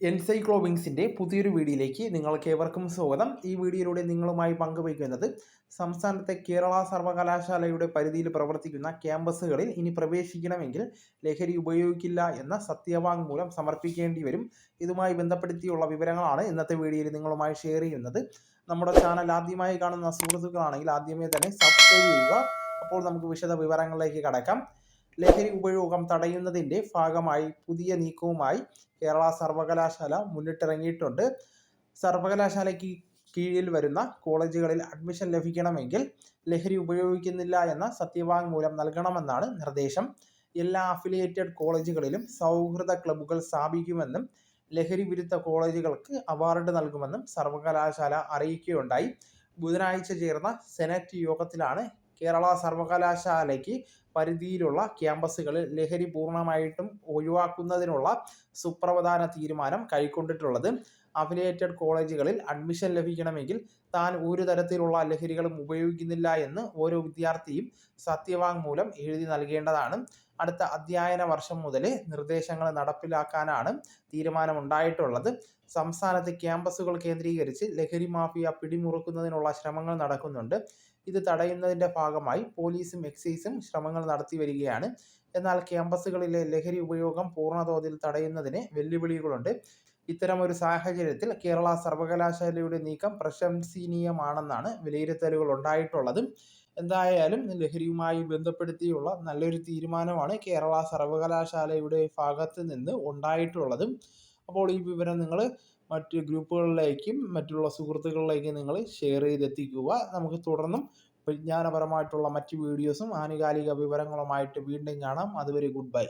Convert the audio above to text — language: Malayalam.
എൻസൈക്ലോവിങ്സിന്റെ പുതിയൊരു വീഡിയോയിലേക്ക് നിങ്ങൾക്ക് ഏവർക്കും സ്വാഗതം. ഈ വീഡിയോയിലൂടെ നിങ്ങളുമായി പങ്കുവയ്ക്കുന്നത് സംസ്ഥാനത്തെ കേരള സർവകലാശാലയുടെ പരിധിയിൽ പ്രവർത്തിക്കുന്ന ക്യാമ്പസുകളിൽ ഇനി പ്രവേശിക്കണമെങ്കിൽ ലഹരി ഉപയോഗിക്കില്ല എന്ന സത്യവാങ്മൂലം സമർപ്പിക്കേണ്ടി വരും. ഇതുമായി ബന്ധപ്പെടുത്തിയുള്ള വിവരങ്ങളാണ് ഇന്നത്തെ വീഡിയോയിൽ നിങ്ങളുമായി ഷെയർ ചെയ്യുന്നത്. നമ്മുടെ ചാനൽ ആദ്യമായി കാണുന്ന സുഹൃത്തുക്കളാണെങ്കിൽ ആദ്യമേ തന്നെ സബ്സ്ക്രൈബ് ചെയ്യുക. അപ്പോൾ നമുക്ക് വിശദ വിവരങ്ങളിലേക്ക് കടക്കാം. ലഹരി ഉപയോഗം തടയുന്നതിന്റെ ഭാഗമായി പുതിയ നീക്കവുമായി കേരള സർവകലാശാല മുന്നിട്ടിറങ്ങിയിട്ടുണ്ട്. സർവകലാശാലയ്ക്ക് കീഴിൽ വരുന്ന കോളേജുകളിൽ അഡ്മിഷൻ ലഭിക്കണമെങ്കിൽ ലഹരി ഉപയോഗിക്കുന്നില്ല എന്ന സത്യവാങ്മൂലം നൽകണമെന്നാണ് നിർദ്ദേശം. എല്ലാ അഫിലിയേറ്റഡ് കോളേജുകളിലും സൗഹൃദ ക്ലബ്ബുകൾ സ്ഥാപിക്കുമെന്നും ലഹരി വിരുദ്ധ കോളേജുകൾക്ക് അവാർഡ് നൽകുമെന്നും സർവകലാശാല അറിയിക്കുകയുണ്ടായി. ബുധനാഴ്ച ചേർന്ന സെനറ്റ് യോഗത്തിലാണ് കേരള സർവകലാശാലയ്ക്ക് പരിധിയിലുള്ള ക്യാമ്പസുകളിൽ ലഹരി പൂർണമായിട്ടും ഒഴിവാക്കുന്നതിനുള്ള സുപ്രധാന തീരുമാനം കൈക്കൊണ്ടിട്ടുള്ളത്. അഫിലിയേറ്റഡ് കോളേജുകളിൽ അഡ്മിഷൻ ലഭിക്കണമെങ്കിൽ താൻ ഒരു തരത്തിലുള്ള ലഹരികളും ഉപയോഗിക്കുന്നില്ല എന്ന് ഓരോ വിദ്യാർത്ഥിയും സത്യവാങ്മൂലം എഴുതി നൽകേണ്ടതാണ്. അടുത്ത അധ്യയന വർഷം മുതലേ നിർദ്ദേശങ്ങൾ നടപ്പിലാക്കാനാണ് തീരുമാനമുണ്ടായിട്ടുള്ളത്. സംസ്ഥാനത്ത് ക്യാമ്പസുകൾ കേന്ദ്രീകരിച്ച് ലഹരി മാഫിയ പിടിമുറുക്കുന്നതിനുള്ള ശ്രമങ്ങൾ നടക്കുന്നുണ്ട്. ഇത് തടയുന്നതിന്റെ ഭാഗമായി പോലീസും എക്സൈസും ശ്രമങ്ങൾ നടത്തി വരികയാണ്. എന്നാൽ ക്യാമ്പസുകളിലെ ലഹരി ഉപയോഗം പൂർണതോതിൽ തടയുന്നതിന് വെല്ലുവിളികളുണ്ട്. ഇത്തരമൊരു സാഹചര്യത്തിൽ കേരള സർവകലാശാലയുടെ നീക്കം പ്രശംസനീയമാണെന്നാണ് വിലയിരുത്തലുകൾ ഉണ്ടായിട്ടുള്ളതും. എന്തായാലും ലഹരിയുമായി ബന്ധപ്പെടുത്തിയുള്ള നല്ലൊരു തീരുമാനമാണ് കേരള സർവകലാശാലയുടെ ഭാഗത്ത് നിന്ന് ഉണ്ടായിട്ടുള്ളത്. അപ്പോൾ ഈ വിവരം നിങ്ങൾ മറ്റ് ഗ്രൂപ്പുകളിലേക്കും മറ്റുള്ള സുഹൃത്തുക്കളിലേക്കും നിങ്ങൾ ഷെയർ ചെയ്തെത്തിക്കുക. നമുക്ക് തുടർന്നും വിജ്ഞാനപരമായിട്ടുള്ള മറ്റ് വീഡിയോസും ആനുകാലിക വിവരങ്ങളുമായിട്ട് വീണ്ടും കാണാം. അതുവരെ ഗുഡ് ബൈ